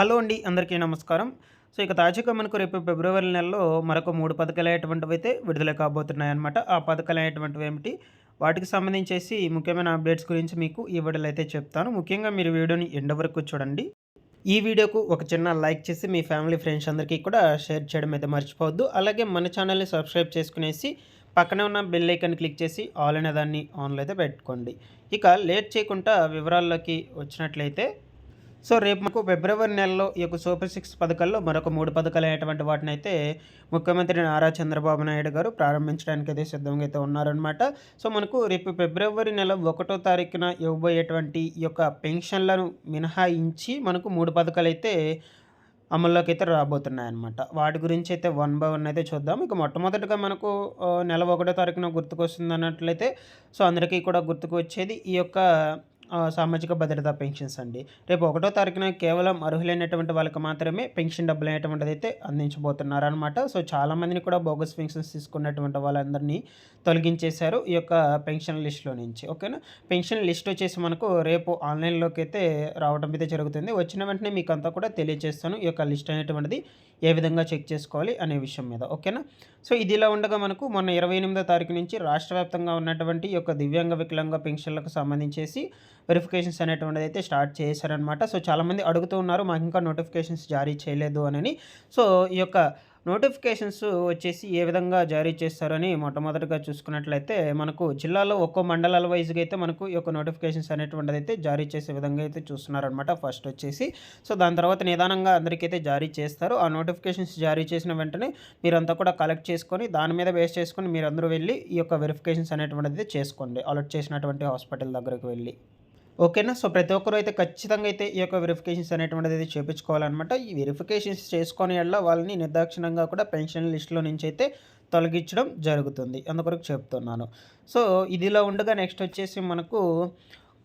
Hello అండి అందరికీ నమస్కారం. సో ఇక తాజాగా మనకు రేపు ఫిబ్రవరి నెలలో మరొక మూడు పథకాలు అయ్యేటువంటివి అయితే విడుదల కాబోతున్నాయి అనమాట ఆ పథకాలు అయ్యేటువంటివి ఏమిటి? వాటికి సంబంధించేసి ముఖ్యమైన అప్డేట్స్ గురించి మీకు ఈ వీడియోలో అయితే చెప్తాను. ముఖ్యంగా మీరు వీడియోని ఎండ వరకు చూడండి. ఈ వీడియోకు ఒక చిన్న లైక్ చేసి మీ ఫ్యామిలీ ఫ్రెండ్స్ అందరికీ కూడా షేర్ చేయడం అయితే మర్చిపోవద్దు. అలాగే మన ఛానల్ని సబ్స్క్రైబ్ చేసుకునేసి పక్కనే ఉన్న బెల్ ఐకన్ క్లిక్ చేసి ఆల్ అనే దాన్ని ఆన్లో అయితే పెట్టుకోండి. ఇక లేట్ చేయకుండా వివరాల్లోకి వచ్చినట్లయితే సో రేపు మాకు ఫిబ్రవరి నెలలో ఈ యొక్క సూపర్ సిక్స్ పథకాల్లో మరొక మూడు పథకాలు అయినటువంటి వాటిని అయితే ముఖ్యమంత్రి నారా చంద్రబాబు నాయుడు గారు ప్రారంభించడానికి అయితే సిద్ధంగా అయితే ఉన్నారనమాట సో మనకు రేపు ఫిబ్రవరి నెల ఒకటో తారీఖున ఇవ్వబోయేటువంటి ఈ యొక్క పెన్షన్లను మినహాయించి మనకు మూడు పథకాలు అయితే అమల్లోకి అయితే రాబోతున్నాయి అనమాట వాటి గురించి అయితే వన్ బై వన్ అయితే చూద్దాం. ఇక మొట్టమొదటిగా మనకు నెల ఒకటో తారీఖున గుర్తుకొస్తుంది అన్నట్లయితే సో అందరికీ కూడా గుర్తుకు వచ్చేది ఈ యొక్క సామాజిక భద్రత పెన్షన్స్ అండి. రేపు ఒకటో తారీఖున కేవలం అర్హులైనటువంటి వాళ్ళకి మాత్రమే పెన్షన్ డబ్బులు అనేటువంటిది అయితే అందించబోతున్నారనమాట సో చాలామందిని కూడా బోగస్ పెన్షన్స్ తీసుకున్నటువంటి వాళ్ళందరినీ తొలగించేశారు ఈ యొక్క పెన్షన్ లిస్ట్లో నుంచి. ఓకేనా? పెన్షన్ లిస్ట్ వచ్చేసి మనకు రేపు ఆన్లైన్లోకి అయితే రావడం అయితే జరుగుతుంది. వచ్చిన వెంటనే మీకు అంతా కూడా తెలియజేస్తాను ఈ యొక్క లిస్ట్ అనేటువంటిది ఏ విధంగా చెక్ చేసుకోవాలి అనే విషయం మీద. ఓకేనా? సో ఇది ఇలా ఉండగా మనకు మొన్న ఇరవై ఎనిమిదో తారీఖు నుంచి రాష్ట్ర వ్యాప్తంగా ఉన్నటువంటి ఈ యొక్క దివ్యాంగ వికలాంగ పెన్షన్లకు సంబంధించేసి వెరిఫికేషన్స్ అనేటువంటిది అయితే స్టార్ట్ చేశారనమాట సో చాలామంది అడుగుతూ ఉన్నారు మాకు ఇంకా నోటిఫికేషన్స్ జారీ చేయలేదు అని సో ఈ యొక్క నోటిఫికేషన్స్ వచ్చేసి ఏ విధంగా జారీ చేస్తారని మొట్టమొదటిగా చూసుకున్నట్లయితే మనకు జిల్లాలో ఒక్కో మండలాల వైజ్గా అయితే మనకు ఈ యొక్క నోటిఫికేషన్స్ అనేటువంటిది అయితే జారీ చేసే విధంగా అయితే చూస్తున్నారనమాట ఫస్ట్ వచ్చేసి. సో దాని తర్వాత నిదానంగా అందరికైతే జారీ చేస్తారు. ఆ నోటిఫికేషన్స్ జారీ చేసిన వెంటనే మీరంతా కూడా కలెక్ట్ చేసుకొని దాని మీద బేస్ చేసుకొని మీరు అందరూ వెళ్ళి ఈ యొక్క వెరిఫికేషన్స్ అనేటువంటిది చేసుకోండి. అలర్ట్ చేసినటువంటి హాస్పిటల్ దగ్గరకు వెళ్ళి. ఓకేనా? సో ప్రతి ఒక్కరు అయితే ఖచ్చితంగా అయితే ఈ యొక్క వెరిఫికేషన్స్ అనేటువంటిది అయితే చేయించుకోవాలన్నమాట ఈ వెరిఫికేషన్స్ చేసుకుని వల్ల వాళ్ళని నిర్దాక్షిణంగా కూడా పెన్షన్ లిస్టులో నుంచి అయితే తొలగించడం జరుగుతుంది. అందుకొరకు చెప్తున్నాను. సో ఇదిలో ఉండగా నెక్స్ట్ వచ్చేసి మనకు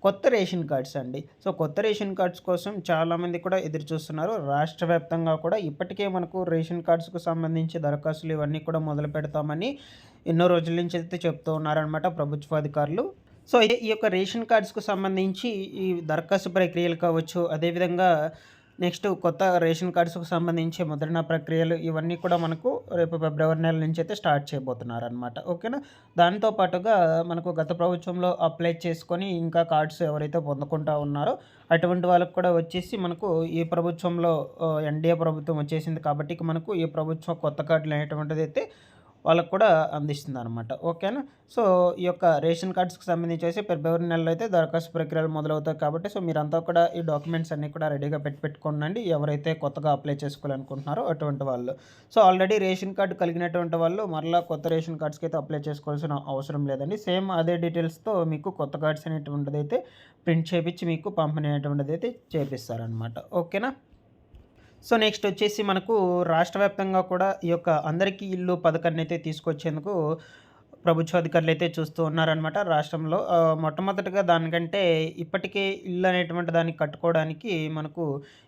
కొత్త రేషన్ కార్డ్స్ అండి. సో కొత్త రేషన్ కార్డ్స్ కోసం చాలామంది కూడా ఎదురు చూస్తున్నారు. రాష్ట్ర వ్యాప్తంగా కూడా ఇప్పటికే మనకు రేషన్ కార్డ్స్కు సంబంధించి దరఖాస్తులు ఇవన్నీ కూడా మొదలు పెడతామని ఎన్నో రోజుల నుంచి అయితే చెప్తూ ఉన్నారనమాట ప్రభుత్వాధికారులు. సో అయితే ఈ యొక్క రేషన్ కార్డ్స్కు సంబంధించి ఈ దరఖాస్తు ప్రక్రియలు కావచ్చు అదేవిధంగా నెక్స్ట్ కొత్త రేషన్ కార్డ్స్కు సంబంధించి ముద్రణ ప్రక్రియలు ఇవన్నీ కూడా మనకు రేపు ఫిబ్రవరి నెల నుంచి అయితే స్టార్ట్ చేయబోతున్నారు అనమాట ఓకేనా? దాంతో పాటుగా మనకు గత ప్రభుత్వంలో అప్లై చేసుకొని ఇంకా కార్డ్స్ ఎవరైతే పొందుకుంటా ఉన్నారో అటువంటి వాళ్ళకు కూడా వచ్చేసి మనకు ఈ ప్రభుత్వంలో ఎన్డీఏ ప్రభుత్వం వచ్చేసింది కాబట్టి మనకు ఈ ప్రభుత్వం కొత్త కార్డులు అనేటువంటిది అయితే వాళ్ళకు కూడా అందిస్తుంది అనమాట ఓకేనా? సో ఈ యొక్క రేషన్ కార్డ్స్కి సంబంధించి ఫిబ్రవరి నెలలో అయితే దరఖాస్తు ప్రక్రియలు మొదలవుతాయి కాబట్టి సో మీరంతా కూడా ఈ డాక్యుమెంట్స్ అన్నీ కూడా రెడీగా పెట్టి పెట్టుకోండి ఎవరైతే కొత్తగా అప్లై చేసుకోవాలనుకుంటున్నారో అటువంటి వాళ్ళు. సో ఆల్రెడీ రేషన్ కార్డు కలిగినటువంటి వాళ్ళు మరలా కొత్త రేషన్ కార్డ్స్కి అయితే అప్లై చేసుకోవాల్సిన అవసరం లేదండి. సేమ్ అదే డీటెయిల్స్తో మీకు కొత్త కార్డ్స్ అనేటువంటిది అయితే ప్రింట్ చేయించి మీకు పంపిణీ అనేటువంటిది అయితే చేపిస్తారనమాట ఓకేనా? సో నెక్స్ట్ వచ్చేసి మనకు రాష్ట్ర వ్యాప్తంగా కూడా ఈ యొక్క అందరికీ ఇల్లు పథకాన్ని అయితే తీసుకొచ్చేందుకు ప్రభుత్వ అధికారులు అయితే చూస్తూ ఉన్నారనమాట రాష్ట్రంలో. మొట్టమొదటిగా దానికంటే ఇప్పటికే ఇల్లు అనేటువంటి దాన్ని కట్టుకోవడానికి మనకు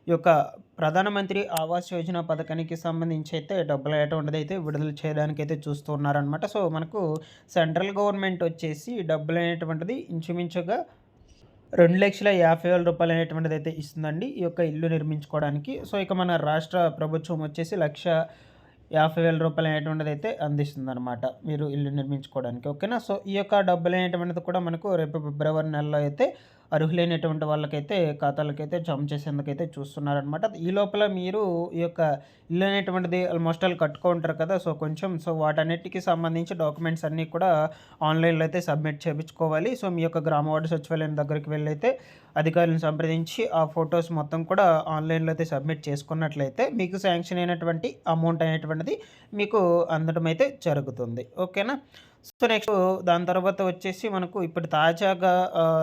ఈ యొక్క ప్రధానమంత్రి ఆవాస్ యోజన పథకానికి సంబంధించి అయితే డబ్బులు అనేటువంటిది అయితే విడుదల చేయడానికి అయితే చూస్తూ ఉన్నారనమాట సో మనకు సెంట్రల్ గవర్నమెంట్ వచ్చేసి డబ్బులు అనేటువంటిది ఇంచుమించుగా రెండు లక్షల యాభై వేల రూపాయలు అనేటువంటిది అయితే ఇస్తుందండి ఈ యొక్క ఇల్లు నిర్మించుకోవడానికి. సో ఇక మన రాష్ట్ర ప్రభుత్వం వచ్చేసి లక్ష యాభై వేల రూపాయలు అనేటువంటిది అయితే అందిస్తుంది అనమాట మీరు ఇల్లు నిర్మించుకోవడానికి. ఓకేనా? సో ఈ యొక్క డబ్బులు అనేటువంటిది కూడా మనకు రేపు ఫిబ్రవరి నెలలో అయితే అర్హులైనటువంటి వాళ్ళకైతే ఖాతాలకైతే జమ చేసేందుకైతే చూస్తున్నారనమాట ఈ లోపల మీరు ఈ యొక్క ఇల్లు అనేటువంటిది ఆల్మోస్ట్ ఆల్ కట్టుకుంటారు కదా. సో కొంచెం సో వాటన్నిటికీ సంబంధించి డాక్యుమెంట్స్ అన్నీ కూడా ఆన్లైన్లో అయితే సబ్మిట్ చేయించుకోవాలి. సో మీ యొక్క గ్రామ వార్డు సచివాలయం దగ్గరికి వెళ్ళైతే అధికారులను సంప్రదించి ఆ ఫొటోస్ మొత్తం కూడా ఆన్లైన్లో అయితే సబ్మిట్ చేసుకున్నట్లయితే మీకు శాంక్షన్ అయినటువంటి అమౌంట్ అనేటువంటిది మీకు అందడం అయితే జరుగుతుంది. ఓకేనా? సో నెక్స్ట్ దాని తర్వాత వచ్చేసి మనకు ఇప్పుడు తాజాగా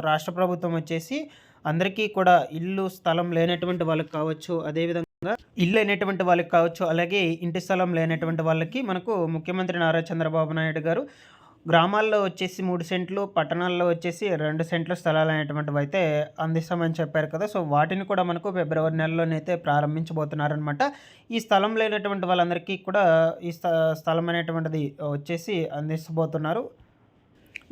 రాష్ట్ర ప్రభుత్వం వచ్చేసి అందరికీ కూడా ఇల్లు స్థలం లేనటువంటి వాళ్ళకి కావచ్చు అదేవిధంగా ఇల్లు లేనటువంటి వాళ్ళకి కావచ్చు అలాగే ఇంటి స్థలం లేనటువంటి వాళ్ళకి మనకు ముఖ్యమంత్రి నారా చంద్రబాబు నాయుడు గారు గ్రామాల్లో వచ్చేసి మూడు సెంట్లు పట్టణాల్లో వచ్చేసి రెండు సెంట్లు స్థలాలు అనేటువంటివి అయితే అందిస్తామని చెప్పారు కదా. సో వాటిని కూడా మనకు ఫిబ్రవరి నెలలోనైతే ప్రారంభించబోతున్నారనమాట ఈ స్థలం లేనటువంటి వాళ్ళందరికీ కూడా ఈ స్థలం అనేటువంటిది వచ్చేసి అందిస్తబోతున్నారు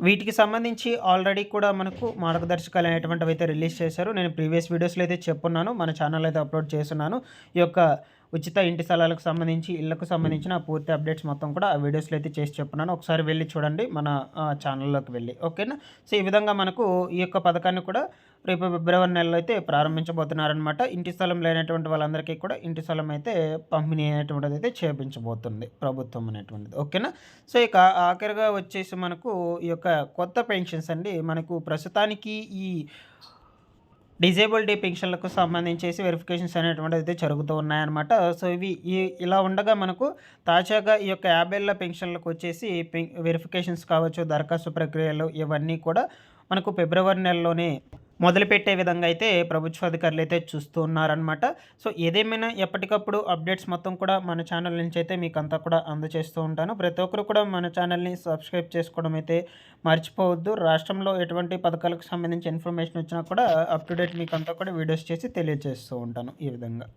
వీటికి సంబంధించి ఆల్రెడీ కూడా మనకు మార్గదర్శకాలు అనేటువంటివి అయితే రిలీజ్ చేశారు. నేను ప్రీవియస్ వీడియోస్లో అయితే చెప్పున్నాను మన ఛానల్ అయితే అప్లోడ్ చేస్తున్నాను. ఈ యొక్క ఉచిత ఇంటి స్థలాలకు సంబంధించి ఇళ్ళకు సంబంధించిన పూర్తి అప్డేట్స్ మొత్తం కూడా ఆ వీడియోస్లో అయితే చేసి చెప్పున్నాను. ఒకసారి వెళ్ళి చూడండి మన ఛానల్లోకి వెళ్ళి. ఓకేనా? సో ఈ విధంగా మనకు ఈ యొక్క పథకాన్ని కూడా రేపు ఫిబ్రవరి నెలలో అయితే ప్రారంభించబోతున్నారనమాట ఇంటి స్థలం లేనటువంటి వాళ్ళందరికీ కూడా ఇంటి స్థలం అయితే పంపిణీ అనేటువంటిది అయితే చేపించబోతుంది ప్రభుత్వం అనేటువంటిది. ఓకేనా? సో ఇక ఆఖరిగా వచ్చేసి మనకు ఈ యొక్క కొత్త పెన్షన్స్ అండి. మనకు ప్రస్తుతానికి ఈ డిజేబుల్టీ పెన్షన్లకు సంబంధించేసి వెరిఫికేషన్స్ అనేటువంటిది అయితే జరుగుతూ ఉన్నాయన్నమాట. సో ఇవి ఇలా ఉండగా మనకు తాజాగా ఈ యొక్క యాభైళ్ళ పెన్షన్లకు వచ్చేసి వెరిఫికేషన్స్ కావచ్చు దరఖాస్తు ప్రక్రియలు ఇవన్నీ కూడా మనకు ఫిబ్రవరి నెలలోనే మొదలుపెట్టే విధంగా అయితే ప్రభుత్వ అధికారులు అయితే చూస్తూ ఉన్నారనమాట సో ఏదేమైనా ఎప్పటికప్పుడు అప్డేట్స్ మొత్తం కూడా మన ఛానల్ నుంచి అయితే మీకు అంతా కూడా అందజేస్తూ ఉంటాను. ప్రతి ఒక్కరు కూడా మన ఛానల్ని సబ్స్క్రైబ్ చేసుకోవడం అయితే మర్చిపోవద్దు. రాష్ట్రంలో ఎటువంటి పథకాలకు సంబంధించి ఇన్ఫర్మేషన్ వచ్చినా కూడా అప్ టు డేట్ మీకు అంతా కూడా వీడియోస్ చేసి తెలియజేస్తూ ఉంటాను ఈ విధంగా.